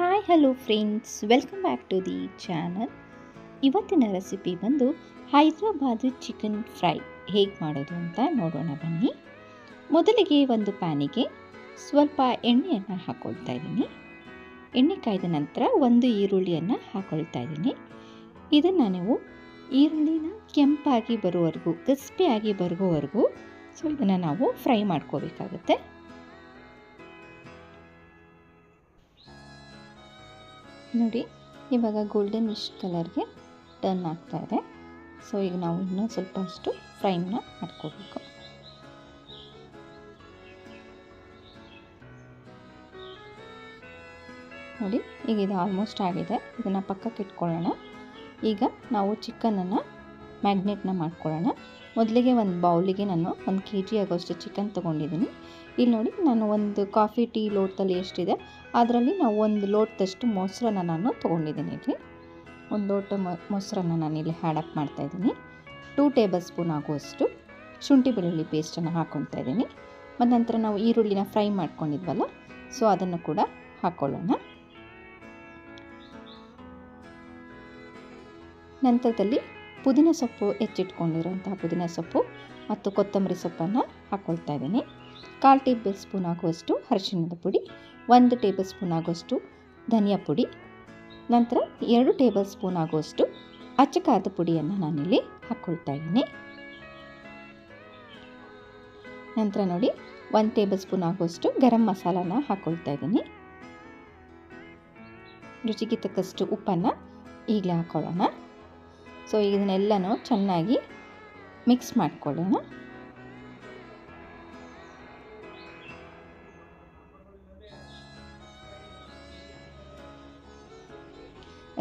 Hi hello friends welcome back to the channel ಇವತ್ತಿನ recipe ಬಂದು Hyderabad chicken fry ಹೇಗೆ ಮಾಡೋದು ಅಂತ ನೋಡೋಣ ಬನ್ನಿ. ಮೊದಲಿಗೆ ಒಂದು ಪ್ಯಾನಿಗೆ ಸ್ವಲ್ಪ ಎಣ್ಣೆಯನ್ನು ಹಾಕ್ಕೊಳ್ತಾ ಇದ್ದೀನಿ. ಎಣ್ಣೆ ಕಾಯ್ದ ನಂತರ ಒಂದು ಈರುಳ್ಳಿಯನ್ನು ಹಾಕ್ಕೊಳ್ತಾ ಇದ್ದೀನಿ. ಇದನ್ನು ನೀವು ಈರುಳ್ಳಿನ ಕೆಂಪಾಗಿ ಬರುವವರೆಗೂ, ಕ್ರಿಸ್ಪಿಯಾಗಿ ಬರುವವರೆಗೂ ಸೊ ಇದನ್ನು ನಾವು ಫ್ರೈ ಮಾಡ್ಕೋಬೇಕಾಗುತ್ತೆ. ನೋಡಿ, ಇವಾಗ ಗೋಲ್ಡನ್ ಇಶ್ ಕಲರ್ಗೆ ಟರ್ನ್ ಆಗ್ತಾ ಇದೆ. ಸೊ ಈಗ ನಾವು ಇನ್ನೂ ಸ್ವಲ್ಪ ಅಷ್ಟು ಫ್ರೈನ ಮಾಡ್ಕೋಬೇಕು. ನೋಡಿ, ಈಗ ಇದು ಆಲ್ಮೋಸ್ಟ್ ಆಗಿದೆ. ಇದನ್ನು ಪಕ್ಕಕ್ಕೆ ಇಟ್ಕೊಳ್ಳೋಣ. ಈಗ ನಾವು ಚಿಕನನ್ನು ಮ್ಯಾಗ್ನೇಟ್ನ ಮಾಡ್ಕೊಳ್ಳೋಣ. ಮೊದಲಿಗೆ ಒಂದು ಬೌಲಿಗೆ ನಾನು ಒಂದು ಕೆ ಜಿ ಆಗೋಷ್ಟು ಚಿಕನ್ ತೊಗೊಂಡಿದ್ದೀನಿ. ಇಲ್ಲಿ ನೋಡಿ, ನಾನು ಒಂದು ಕಾಫಿ, ಟೀ ಲೋಟದಲ್ಲಿ ಎಷ್ಟಿದೆ, ಅದರಲ್ಲಿ ನಾವು ಒಂದು ಲೋಟದಷ್ಟು ಮೊಸರನ್ನ ನಾನು ತೊಗೊಂಡಿದ್ದೀನಿ ಇಲ್ಲಿ. ಒಂದು ಲೋಟ ಮೊಸರನ್ನ ನಾನು ಇಲ್ಲಿ ಹ್ಯಾಡಪ್ ಮಾಡ್ತಾಯಿದ್ದೀನಿ ಟೂ ಟೇಬಲ್ ಸ್ಪೂನ್ ಆಗುವಷ್ಟು ಶುಂಠಿ ಬೆಳ್ಳುಳ್ಳಿ ಪೇಸ್ಟನ್ನು ಹಾಕ್ಕೊಳ್ತಾ ಇದ್ದೀನಿ. ಮತ್ತು ನಂತರ ನಾವು ಈರುಳ್ಳಿನ ಫ್ರೈ ಮಾಡ್ಕೊಂಡಿದ್ವಲ್ಲ ಸೊ ಅದನ್ನು ಕೂಡ ಹಾಕ್ಕೊಳ್ಳೋಣ ನಂತರದಲ್ಲಿ ಪುದೀನ ಸೊಪ್ಪು ಹೆಚ್ಚಿಟ್ಕೊಂಡಿರೋಂತಹ ಪುದೀನ ಸೊಪ್ಪು ಮತ್ತು ಕೊತ್ತಂಬರಿ ಸೊಪ್ಪನ್ನು ಹಾಕ್ಕೊಳ್ತಾ ಇದ್ದೀನಿ. ಕಾಲು ಟೇಬಲ್ ಸ್ಪೂನ್ ಆಗುವಷ್ಟು ಅರಿಶಿಣದ ಪುಡಿ, ಒಂದು ಟೇಬಲ್ ಸ್ಪೂನ್ ಆಗುವಷ್ಟು ಧನಿಯಾ ಪುಡಿ, ನಂತರ ಎರಡು ಟೇಬಲ್ ಸ್ಪೂನ್ ಆಗುವಷ್ಟು ಅಚ್ಚಕಾದ ಪುಡಿಯನ್ನು ನಾನಿಲ್ಲಿ ಹಾಕ್ಕೊಳ್ತಾ ಇದ್ದೀನಿ. ನಂತರ ನೋಡಿ, ಒಂದು ಟೇಬಲ್ ಸ್ಪೂನ್ ಆಗುವಷ್ಟು ಗರಂ ಮಸಾಲಾನ ಹಾಕ್ಕೊಳ್ತಾ ಇದ್ದೀನಿ. ರುಚಿಗೆ ತಕ್ಕಷ್ಟು ಉಪ್ಪನ್ನು ಈಗಲೇ ಹಾಕ್ಕೊಳ್ಳೋಣ ಸೊ, ಇದನ್ನೆಲ್ಲನೂ ಚೆನ್ನಾಗಿ ಮಿಕ್ಸ್ ಮಾಡ್ಕೊಳ್ಳೋಣ.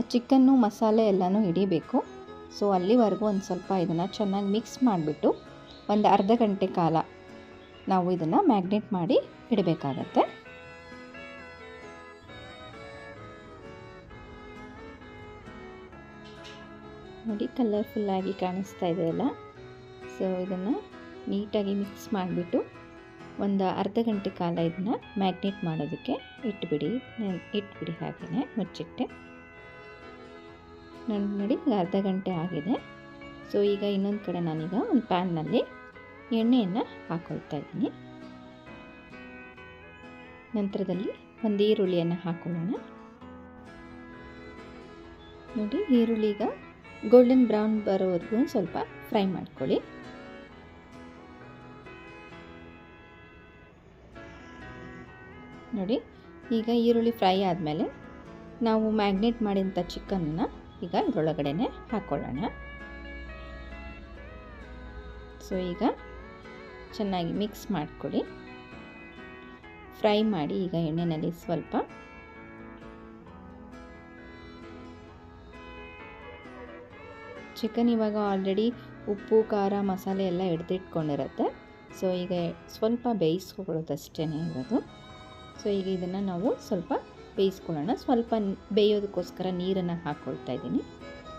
ಚಿಕನ್ನು, ಮಸಾಲೆ ಎಲ್ಲನೂ ಹಿಡಿಬೇಕು. ಸೊ, ಅಲ್ಲಿವರೆಗೂ ಒಂದು ಸ್ವಲ್ಪ ಇದನ್ನು ಚೆನ್ನಾಗಿ ಮಿಕ್ಸ್ ಮಾಡಿಬಿಟ್ಟು ಒಂದು ಅರ್ಧ ಗಂಟೆ ಕಾಲ ನಾವು ಇದನ್ನು ಮ್ಯಾಗ್ನೇಟ್ ಮಾಡಿ ಇಡಬೇಕಾಗತ್ತೆ. ನೋಡಿ ಕಲರ್ಫುಲ್ಲಾಗಿ ಕಾಣಿಸ್ತಾ ಇದೆ ಅಲ್ಲ? ಸೊ ಇದನ್ನು ನೀಟಾಗಿ ಮಿಕ್ಸ್ ಮಾಡಿಬಿಟ್ಟು ಒಂದು ಅರ್ಧ ಗಂಟೆ ಕಾಲ ಇದನ್ನು ಮ್ಯಾಗ್ನೇಟ್ ಮಾಡೋದಕ್ಕೆ ಇಟ್ಬಿಡಿ. ಇಟ್ಬಿಡಿ ಹಾಗೆಯೇ ಮುಚ್ಚಿಟ್ಟೆ. ನಾನು ನೋಡಿ ಅರ್ಧ ಗಂಟೆ ಆಗಿದೆ. ಸೊ ಈಗ ಇನ್ನೊಂದು ಕಡೆ ನಾನೀಗ ಒಂದು ಪ್ಯಾನ್ನಲ್ಲಿ ಎಣ್ಣೆಯನ್ನು ಹಾಕ್ಕೊಳ್ತಾ ಇದ್ದೀನಿ. ನಂತರದಲ್ಲಿ ಒಂದು ಈರುಳ್ಳಿಯನ್ನು ಹಾಕೊಳ್ಳೋಣ. ನೋಡಿ, ಈರುಳ್ಳಿ ಈಗ ಗೋಲ್ಡನ್ ಬ್ರೌನ್ ಬರೋವರೆಗೂ ಸ್ವಲ್ಪ ಫ್ರೈ ಮಾಡ್ಕೊಳ್ಳಿ. ನೋಡಿ, ಈಗ ಈರುಳ್ಳಿ ಫ್ರೈ ಆದಮೇಲೆ ನಾವು ಮ್ಯಾಗ್ನೇಟ್ ಮಾಡಿದಂಥ ಚಿಕನ್ನ ಈಗ ಇದರೊಳಗಡೆ ಹಾಕ್ಕೊಳ್ಳೋಣ ಸೊ ಈಗ ಚೆನ್ನಾಗಿ ಮಿಕ್ಸ್ ಮಾಡಿಕೊಳ್ಳಿ. ಫ್ರೈ ಮಾಡಿ ಈಗ ಎಣ್ಣೆಯಲ್ಲಿ ಸ್ವಲ್ಪ ಚಿಕನ್ ಇವಾಗ ಆಲ್ರೆಡಿ ಉಪ್ಪು, ಖಾರ, ಮಸಾಲೆ ಎಲ್ಲ ಹಿಡ್ದಿಟ್ಕೊಂಡಿರುತ್ತೆ ಸೊ ಈಗ ಸ್ವಲ್ಪ ಬೇಯಿಸ್ಕೊಳ್ಳೋದಷ್ಟೇ ಇರೋದು. ಸೊ ಈಗ ಇದನ್ನು ನಾವು ಸ್ವಲ್ಪ ಬೇಯಿಸ್ಕೊಳ್ಳೋಣ. ಸ್ವಲ್ಪ ಬೇಯೋದಕ್ಕೋಸ್ಕರ ನೀರನ್ನು ಹಾಕ್ಕೊಳ್ತಾ ಇದ್ದೀನಿ.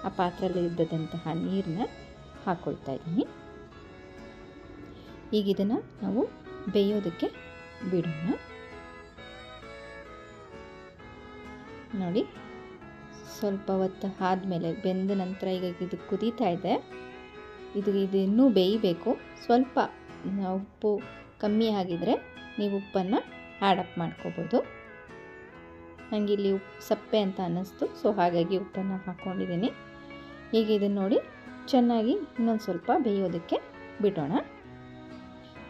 ಆ ಪಾತ್ರೆಯಲ್ಲಿ ಇದ್ದದಂತಹ ನೀರನ್ನ ಹಾಕ್ಕೊಳ್ತಾ ಇದ್ದೀನಿ. ಈಗ ಇದನ್ನು ನಾವು ಬೇಯೋದಕ್ಕೆ ಬಿಡೋಣ. ನೋಡಿ ಸ್ವಲ್ಪ ಹೊತ್ತು ಆದಮೇಲೆ ಬೆಂದ ನಂತರ ಈಗ ಇದು ಕುದೀತಾ ಇದೆ. ಇದು ಇದು ಇನ್ನೂ ಬೇಯಬೇಕು. ಸ್ವಲ್ಪ ಉಪ್ಪು ಕಮ್ಮಿ ಆಗಿದರೆ ನೀವು ಉಪ್ಪನ್ನು ಆ್ಯಡಪ್ ಮಾಡ್ಕೋಬೋದು. ನನಗೆ ಇಲ್ಲಿ ಉಪ್ಪು ಸಪ್ಪೆ ಅಂತ ಅನ್ನಿಸ್ತು ಸೊ ಹಾಗಾಗಿ ಉಪ್ಪನ್ನು ಹಾಕ್ಕೊಂಡಿದ್ದೀನಿ ಈಗ ಇದನ್ನು ನೋಡಿ ಚೆನ್ನಾಗಿ ಇನ್ನೊಂದು ಸ್ವಲ್ಪ ಬೇಯೋದಕ್ಕೆ ಬಿಡೋಣ.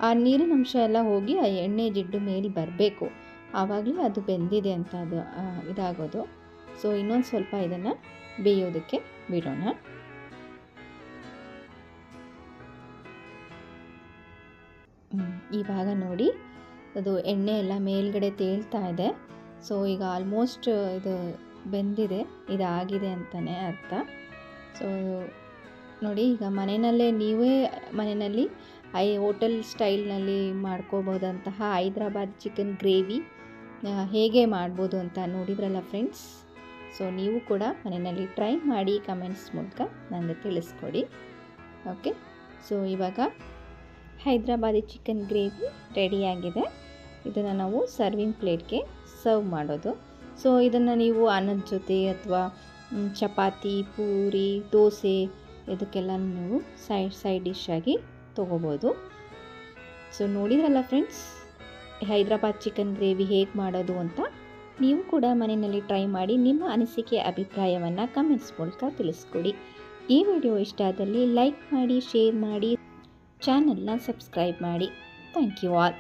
ಆ ನೀರಿನ ಅಂಶ ಎಲ್ಲ ಹೋಗಿ ಆ ಎಣ್ಣೆ ಜಿಡ್ಡು ಮೇಲೆ ಬರಬೇಕು. ಆವಾಗಲೇ ಅದು ಬೆಂದಿದೆ ಅಂತ ಅದು ಇದಾಗೋದು. ಸೊ ಇನ್ನೊಂದು ಸ್ವಲ್ಪ ಇದನ್ನು ಬೇಯೋದಕ್ಕೆ ಬಿಡೋಣ. ಇವಾಗ ನೋಡಿ, ಅದು ಎಣ್ಣೆ ಎಲ್ಲ ಮೇಲ್ಗಡೆ ತೇಳ್ತಾ ಇದೆ. ಸೊ ಈಗ ಆಲ್ಮೋಸ್ಟ್ ಇದು ಬೆಂದಿದೆ, ಇದಾಗಿದೆ ಅಂತಲೇ ಅರ್ಥ. ಸೊ ನೋಡಿ, ಈಗ ಮನೆಯಲ್ಲೇ ನೀವೇ ಮನೆಯಲ್ಲಿ, ಐ ಹೋಟೆಲ್ ಸ್ಟೈಲ್ನಲ್ಲಿ ಮಾಡ್ಕೋಬೋದಂತಹ ಹೈದ್ರಾಬಾದ್ ಚಿಕನ್ ಗ್ರೇವಿ ಹೇಗೆ ಮಾಡ್ಬೋದು ಅಂತ ನೋಡಿದ್ರಲ್ಲ ಫ್ರೆಂಡ್ಸ್ ಸೊ ನೀವು ಕೂಡ ಮನೆಯಲ್ಲಿ ಟ್ರೈ ಮಾಡಿ ಕಮೆಂಟ್ಸ್ ಮೂಲಕ ನನಗೆ ತಿಳಿಸ್ಕೊಡಿ. ಓಕೆ ಸೊ ಇವಾಗ ಹೈದ್ರಾಬಾದಿ ಚಿಕನ್ ಗ್ರೇವಿ ರೆಡಿಯಾಗಿದೆ ಇದನ್ನು ನಾವು ಸರ್ವಿಂಗ್ ಪ್ಲೇಟ್ಗೆ ಸರ್ವ್ ಮಾಡೋದು. ಸೊ ಇದನ್ನು ನೀವು ಅನ್ನದ ಜೊತೆ ಅಥವಾ ಚಪಾತಿ, ಪೂರಿ, ದೋಸೆ ಇದಕ್ಕೆಲ್ಲ ನೀವು ಸೈಡ್ ಸೈಡ್ ಡಿಶ್ ಆಗಿ ತೊಗೋಬೋದು. ಸೊ ನೋಡಿದ್ರಲ್ಲ ಫ್ರೆಂಡ್ಸ್ ಹೈದ್ರಾಬಾದ್ ಚಿಕನ್ ಗ್ರೇವಿ ಹೇಗೆ ಮಾಡೋದು ಅಂತ ನೀವು ಕೂಡ ಮನೆಯಲ್ಲಿ ಟ್ರೈ ಮಾಡಿ ನಿಮ್ಮ ಅನಿಸಿಕೆ, ಅಭಿಪ್ರಾಯವನ್ನು ಕಮೆಂಟ್ಸ್ ಮೂಲಕ ತಿಳಿಸ್ಕೊಡಿ. ಈ ವಿಡಿಯೋ ಇಷ್ಟ ಆದಲ್ಲಿ ಲೈಕ್ ಮಾಡಿ ಶೇರ್ ಮಾಡಿ ಚಾನಲ್ನ ಸಬ್ಸ್ಕ್ರೈಬ್ ಮಾಡಿ. Thank you all